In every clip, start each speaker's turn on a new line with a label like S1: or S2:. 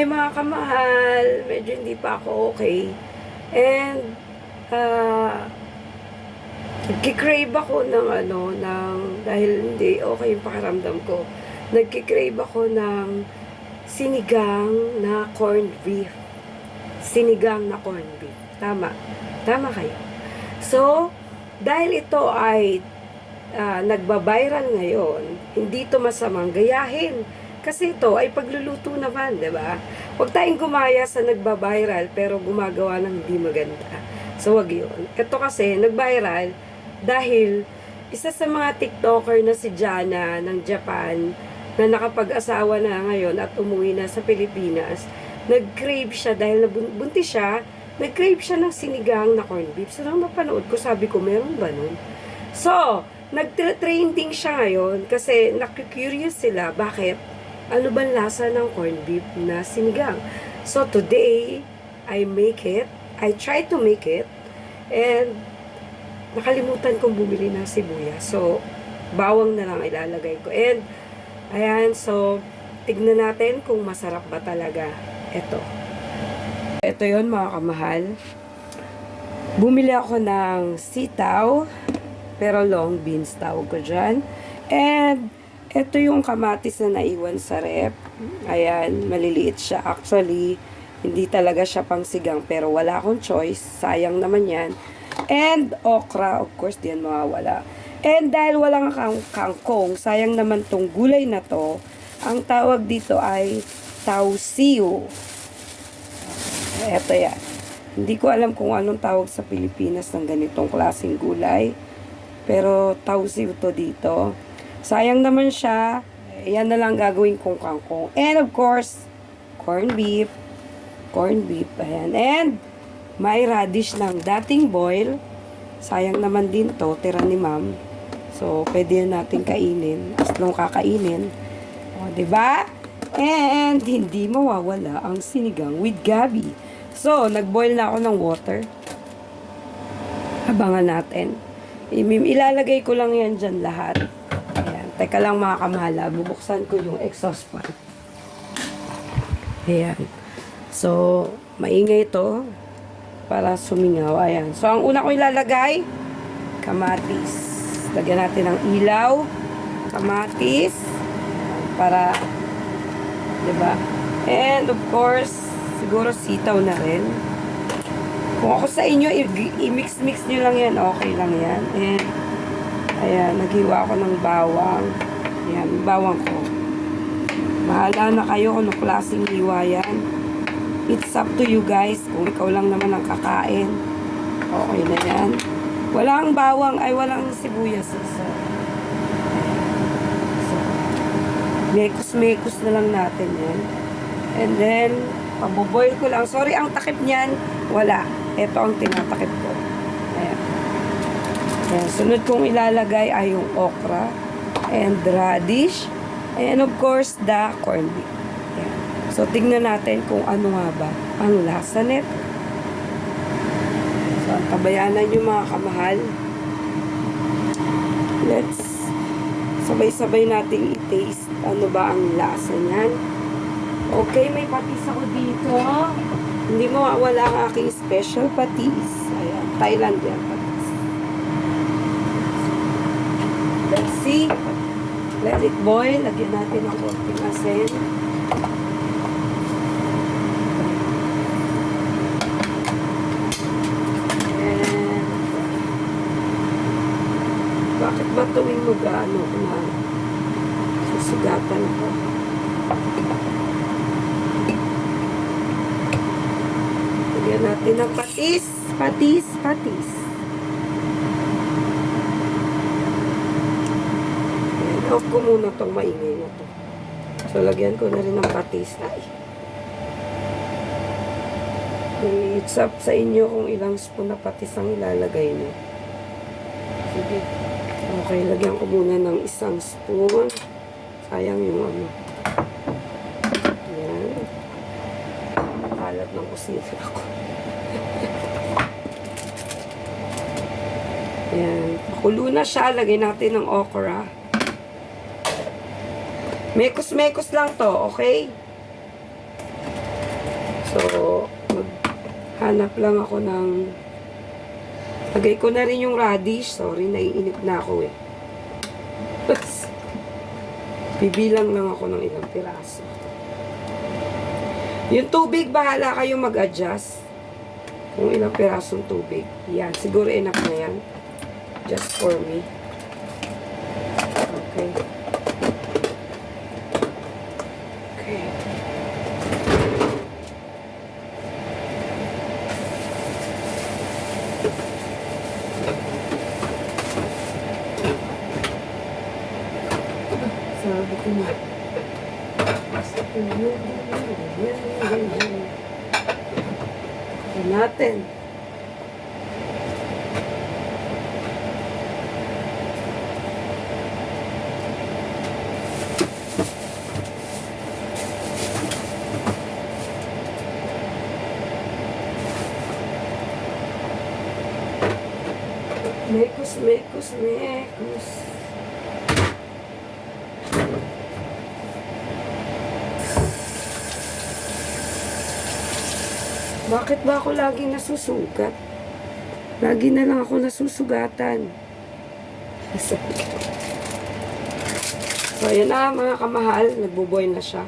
S1: Hi mga kamahal, medyo hindi pa ako okay. And, uh, nagkikrave ako ng ano, ng, dahil hindi okay yung pakiramdam ko, nagkikrave ako ng sinigang na corned beef. Sinigang na corned beef. Tama. Tama kayo. So, dahil ito ay ah, nagbabiral ngayon, hindi ito masamang gayahin. Kasi ito ay pagluluto naman, di ba? Huwag tayong gumaya sa nagbabiral pero gumagawa ng hindi maganda. So, wag yun. Ito kasi, nagviral dahil isa sa mga TikToker na si Jana ng Japan na nakapag-asawa na ngayon at umuwi na sa Pilipinas, nag-crave siya dahil nabun- buntis siya, nag-crave siya ng sinigang na corned beef. So, nang mapanood ko, sabi ko, meron ba nun? So, nag-trending siya ngayon kasi nakikurious sila bakit ano bang lasa ng corned beef na sinigang. So, today, I make it. I try to make it. And, nakalimutan kong bumili ng sibuyas. So, bawang na lang ilalagay ko. And, ayan, so, tignan natin kung masarap ba talaga ito. Ito yon mga kamahal. Bumili ako ng sitaw, pero long beans tawag ko dyan. And, ito yung kamatis na naiwan sa rep. Ayan, maliliit siya. Actually, hindi talaga siya pang sigang, pero wala akong choice. Sayang naman yan. And okra, of course, diyan mawawala. And dahil walang kang kangkong, sayang naman tong gulay na to, ang tawag dito ay tausiyo. Eto yan. Hindi ko alam kung anong tawag sa Pilipinas ng ganitong klaseng gulay. Pero tausiyo to dito. Sayang naman siya. Yan na lang gagawin kong kangkong. And of course, corned beef. Corned beef. Ayan. And may radish ng dating boil. Sayang naman din to. Tira ni ma'am. So, pwede yan natin kainin. As long kakainin. O, ba? And hindi mawawala ang sinigang with gabi. So, nagboil na ako ng water. Abangan natin. Ilalagay ko lang yan dyan lahat. Teka lang mga kamala, bubuksan ko yung exhaust fan. Ayan. So, maingay ito para sumingaw. Ayan. So, ang una ko ilalagay, kamatis. Lagyan natin ng ilaw, kamatis, para, di ba? And, of course, siguro sitaw na rin. Kung ako sa inyo, i-mix-mix nyo lang yan, okay lang yan. And, ayan, naghiwa ako ng bawang. Ayan, bawang ko. Bahala na kayo kung anong klaseng hiwa yan. It's up to you guys. Kung ikaw lang naman ang kakain, okay na yan. Walang bawang, ay walang sibuyas. So, so mekos-mekos na lang natin yan. And then, paboboil ko lang. Sorry, ang takip niyan, wala. Ito ang tinatakip ko. Ayan. Sunod kong ilalagay ay yung okra and radish. And of course, the corned beef. Ayan. So, tignan natin kung ano nga ba ang lasa nito. So, tabayanan nyo mga kamahal. Let's sabay-sabay nating i-taste ano ba ang lasa niyan. Okay, may patis ako dito. Hindi mo wala ang aking special patis. Ayan, Thailand yan patis. Let's see. Let it boil. Lagyan natin ng konting asin. And bakit ba tuwing mag-ano na susugatan ko? Lagyan natin ng patis, patis, patis. Ayan, off ko muna itong maingay na to. So, lagyan ko na rin ng patis. Ay. It's up sa inyo kung ilang spoon na patis ang ilalagay niyo. Sige. Okay, lagyan ko muna ng isang spoon. Sayang yung ano. Yan. Kalat ng kusina ako. Yan. Kulo na siya. Lagyan natin ng okra. Mekos-mekos lang to, okay? So, maghanap lang ako ng... Lagay ko na rin yung radish. Sorry, naiinip na ako eh. Oops. Bibilang lang ako ng ilang piraso. Yung tubig, bahala kayo mag-adjust. Kung ilang pirasong tubig. Yan, siguro enough na yan. Just for me. Okay. Okay. Sabi ko na. Ito natin. Mekos. Bakit ba ako laging nasusugat? Lagi na lang ako nasusugatan. so, ayan na mga kamahal. Nagbuboy na siya.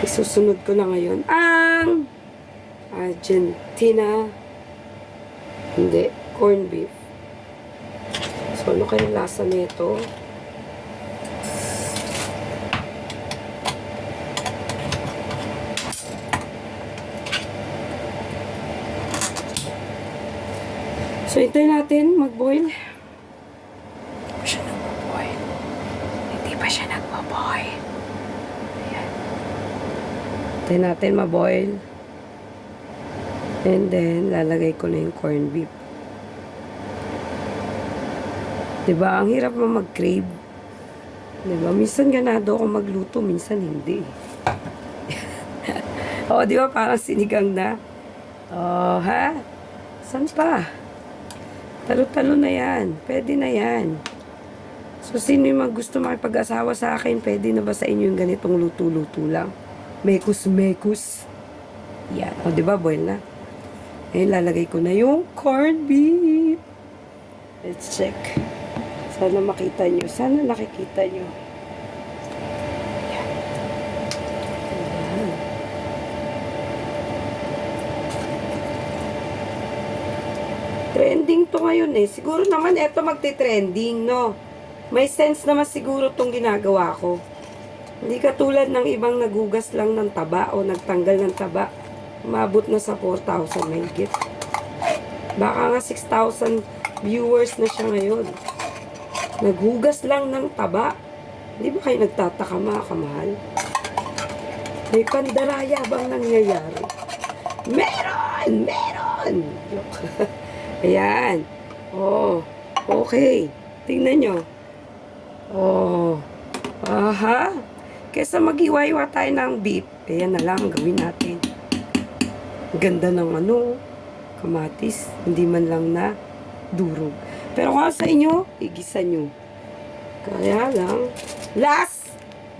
S1: Isusunod ko na ngayon ang Argentina hindi, corned beef. So, ano kaya lasa nito? So, hintayin natin mag-boil. Hindi pa siya nagbo-boil. Hindi pa siya nagbo-boil. Ayan. Hintayin natin ma-boil. And then, lalagay ko na yung corned beef. Diba? Ang hirap mo mag-crave. Diba? Minsan ganado ako magluto, minsan hindi. Oo, di ba? Parang sinigang na. Oh, ha? San pa? Talo-talo na yan. Pwede na yan. So, sino yung mag gusto makipag-asawa sa akin, pwede na ba sa inyo yung ganitong luto-luto lang? Mekus-mekus. Yan. O, di ba? Boil na. Eh, lalagay ko na yung corned beef. Let's check. Sana makita nyo. Sana nakikita nyo. Trending to ngayon eh. Siguro naman eto magte-trending, no? May sense naman siguro tong ginagawa ko. Hindi katulad ng ibang nagugas lang ng taba o nagtanggal ng taba. Umabot na sa 4,000 mahigit. Baka nga 6,000 viewers na siya ngayon. Naghugas lang ng taba. Hindi ba kayo nagtataka mga kamahal? May pandaraya bang nangyayari? Meron! Meron! Ayan. Oh, okay. Tingnan nyo. Oh. Aha. Kesa mag-iwa-iwa tayo ng beef, ayan na lang ang gawin natin. Ganda ng ano, kamatis, hindi man lang na durog. Pero kung sa inyo, igisa nyo. Kaya lang, last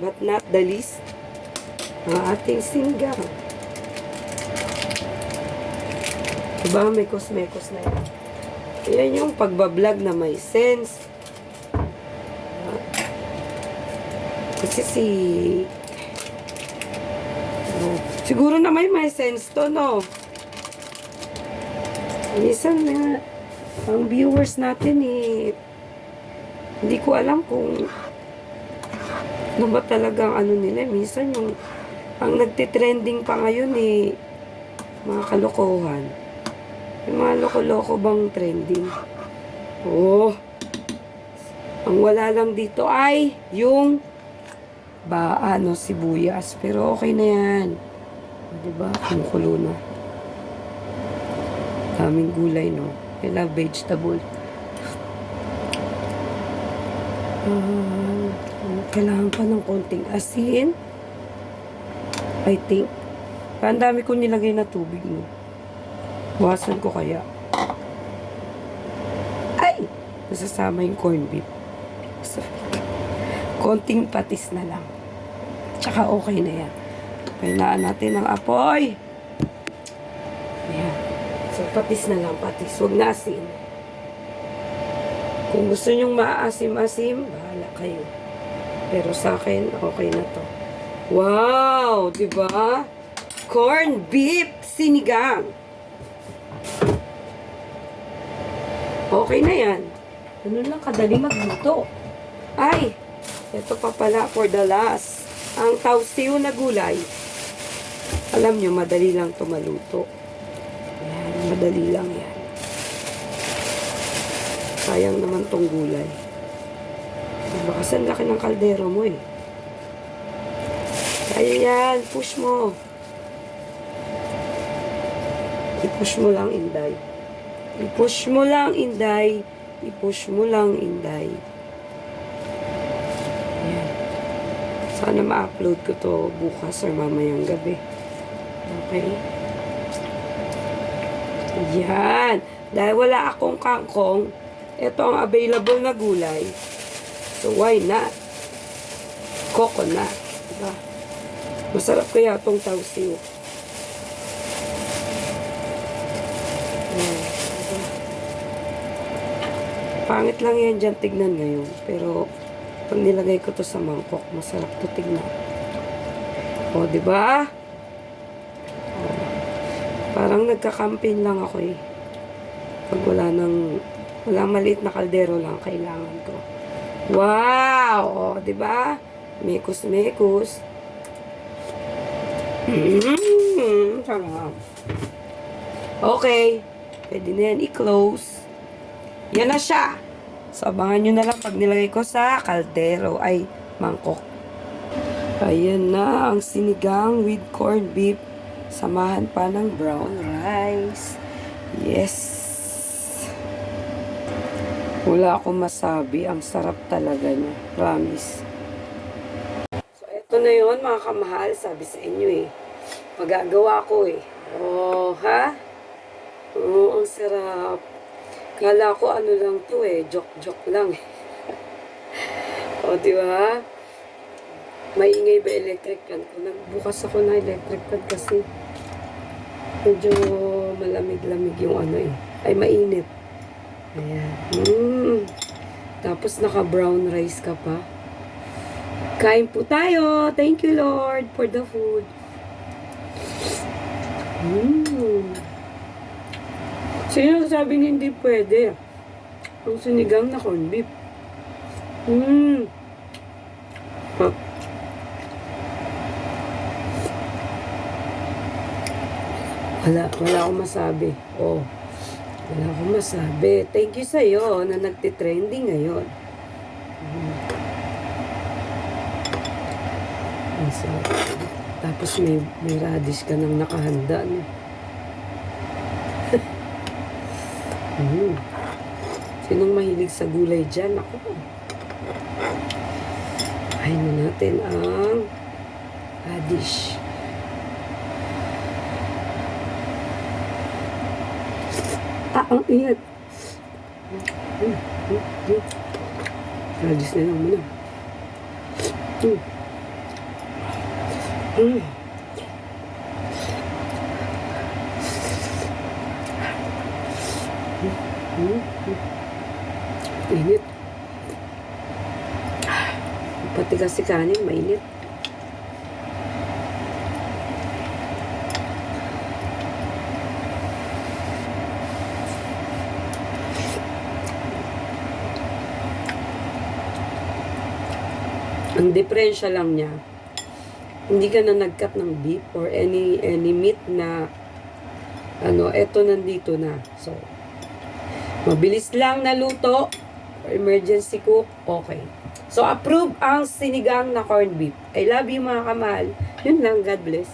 S1: but not the least, ang ating singgang. Diba, may kosmekos na yan. Yan yung pagbablog na may sense. Kasi si... Oh, siguro na may may sense to, no? Minsan na ang viewers natin eh, hindi ko alam kung ano ba talagang ano nila. Minsan yung ang nagtitrending pa ngayon eh, mga kalokohan. Yung mga loko-loko bang trending. Oh, ang wala lang dito ay yung ba ano sibuyas. Pero okay na yan. 'di ba? Kumukulo na. Daming gulay no? I love vegetable Ah, kailangan pa ng konting asin I think parang dami ko nilagay na tubig no Buwasan ko kaya ay nasasama yung corned beef so, konting patis na lang. Tsaka okay na yan. Pahinaan natin ang apoy. Ayan. So, patis na lang, patis. Huwag na asin. Kung gusto nyong maasim-asim, bahala kayo. Pero sa akin, okay na to. Wow! ba? Corn beef sinigang. Okay na yan.
S2: Ganun lang kadali magluto.
S1: Ay, ito pa pala for the last. Ang tausiw na gulay. Alam nyo, madali lang to maluto. Yan, madali lang yan. Sayang naman tong gulay. Baka saan laki ng kaldero mo eh. Kaya yan, push mo. I-push mo lang, Inday. I-push mo lang, Inday. I-push mo lang, Inday. Ayan. Sana ma-upload ko to bukas or mamayang gabi. Okay? Yan. Dahil wala akong kangkong, ito ang available na gulay. So, why not? Coconut. Diba? Masarap kaya itong tausiw. Ayan. Diba? Pangit lang yan dyan tignan ngayon. Pero, pag nilagay ko to sa mangkok, masarap to tignan. O, di ba? Parang nagka-campaign lang ako eh. Pag wala nang, wala maliit na kaldero lang, kailangan ko. Wow! O, di ba? Mekus. Mmm, sarap. Okay. Pwede na yan i-close. Yan na siya. So, abangan nyo na lang pag nilagay ko sa kaldero ay mangkok. Ayan na ang sinigang with corned beef. Samahan pa ng brown rice. Yes. Wala akong masabi. Ang sarap talaga niya. Promise. So, eto na yon mga kamahal. Sabi sa inyo eh. Magagawa ko eh. Oh, ha? Oo, ang sarap. Kala ko ano lang to eh, joke-joke lang eh. o, di ba? Maingay ba electric fan ko? Nagbukas ako ng electric fan kasi medyo malamig-lamig yung ano eh. Ay, mainit. Ayan. Mm. Tapos naka-brown rice ka pa. Kain po tayo. Thank you, Lord, for the food. Mm. Sino sabi hindi pwede? Ang sinigang na corned beef. Mmm. Huh. Wala, wala akong masabi. Oh. Wala akong masabi. Thank you sa'yo na nagtitrending ngayon. Mm. Ang sarap. Tapos may, may radish ka nang nakahanda. No? Mm. Sinong mahilig sa gulay dyan? Ako. Kain na natin ang radish. Ang ingat. Mm, mm, mm. Radish na lang muna. Mm. Mm. Mm. Init. Pati kasi kanin, mainit. Ang diferensya lang niya, hindi ka na nag-cut ng beef or any any meat na ano, eto nandito na. So, Mabilis lang na luto. Emergency cook, okay. So, approve ang sinigang na corned beef. I love you mga kamahal. Yun lang, God bless.